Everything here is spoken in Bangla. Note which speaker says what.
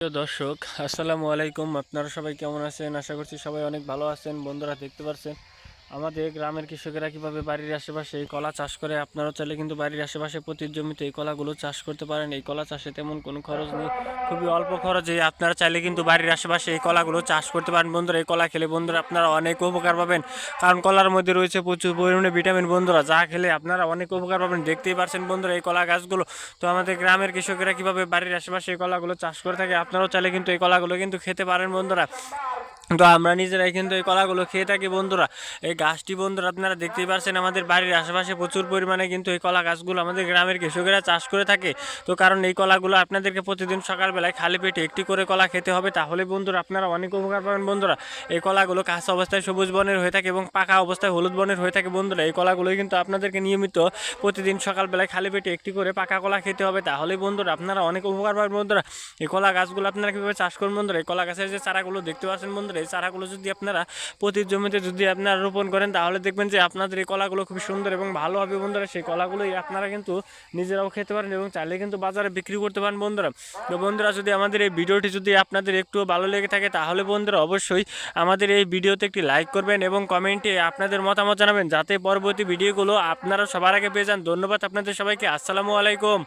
Speaker 1: দর্শক, আসসালামু আলাইকুম। আপনারা সবাই কেমন আছেন? আশা করছি সবাই অনেক ভালো আছেন। বন্ধুরা, দেখতে পাচ্ছেন আমাদের গ্রামের কৃষকেরা কীভাবে বাড়ির আশেপাশে এই কলা চাষ করে, আপনারাও চাইলে কিন্তু বাড়ির আশেপাশে প্রতি জমিতে এই কলাগুলো চাষ করতে পারেন। এই কলা চাষে তেমন কোনো খরচ নেই, খুবই অল্প খরচে আপনারা চাইলে কিন্তু বাড়ির আশেপাশে এই কলাগুলো চাষ করতে পারেন। বন্ধুরা, এই কলা খেলে বন্ধুরা আপনারা অনেক উপকার পাবেন, কারণ কলার মধ্যে রয়েছে প্রচুর পরিমাণে ভিটামিন। বন্ধুরা, যা খেলে আপনারা অনেক উপকার পাবেন, দেখতেই পারছেন বন্ধুরা এই কলা গাছগুলো। তো আমাদের গ্রামের কৃষকেরা কীভাবে বাড়ির আশেপাশে এই কলাগুলো চাষ করে থাকে, আপনারাও চাইলে কিন্তু এই কলাগুলো কিন্তু খেতে পারেন বন্ধুরা। তো আমরা নিজেরাই কিন্তু এই কলাগুলো খেয়ে থাকি, বন্ধুরা। এই গাছটি বন্ধুরা, আপনারা দেখতেই পারছেন আমাদের বাড়ির আশেপাশে প্রচুর পরিমাণে কিন্তু এই কলা গাছগুলো আমাদের গ্রামের কৃষকেরা চাষ করে থাকে। তো কারণ এই কলাগুলো আপনাদেরকে প্রতিদিন সকালবেলায় খালি পেটে একটি করে কলা খেতে হবে, তাহলে বন্ধুরা আপনারা অনেক উপকার পাবেন, বন্ধুরা। এই কলাগুলো কাঁচা অবস্থায় সবুজ বর্ণের হয়ে থাকে এবং পাকা অবস্থায় হলুদ বর্ণের হয়ে থাকে, বন্ধুরা। এই কলাগুলোই কিন্তু আপনাদেরকে নিয়মিত প্রতিদিন সকালবেলায় খালি পেটে একটি করে পাকা কলা খেতে হবে, তাহলেই বন্ধুরা আপনারা অনেক উপকার পাবেন, বন্ধুরা। এই কলা গাছগুলো আপনারা কীভাবে চাষ করুন বন্ধুরা? এই কলা গাছের যে চারাগুলো দেখতে পাচ্ছেন, বন্ধুরা এই চারাগুলো যদি আপনারা প্রতি জমিতে যদি আপনারা রোপণ করেন, তাহলে দেখবেন যে আপনাদের এই কলাগুলো খুব সুন্দর এবং ভালো হবে বন্ধুরা। সেই কলাগুলোই আপনারা কিন্তু নিজেরাও খেতে পারেন এবং চাইলে কিন্তু বাজারে বিক্রি করতে পারেন বন্ধুরা। তো বন্ধুরা, যদি আমাদের এই ভিডিওটি যদি আপনাদের একটু ভালো লেগে থাকে, তাহলে বন্ধুরা অবশ্যই আমাদের এই ভিডিওতে একটি লাইক করবেন এবং কমেন্টে আপনাদের মতামত জানাবেন, যাতে পরবর্তী ভিডিওগুলো আপনারা সবার আগে পেয়ে যান। ধন্যবাদ আপনাদের সবাইকে। আসসালামু আলাইকুম।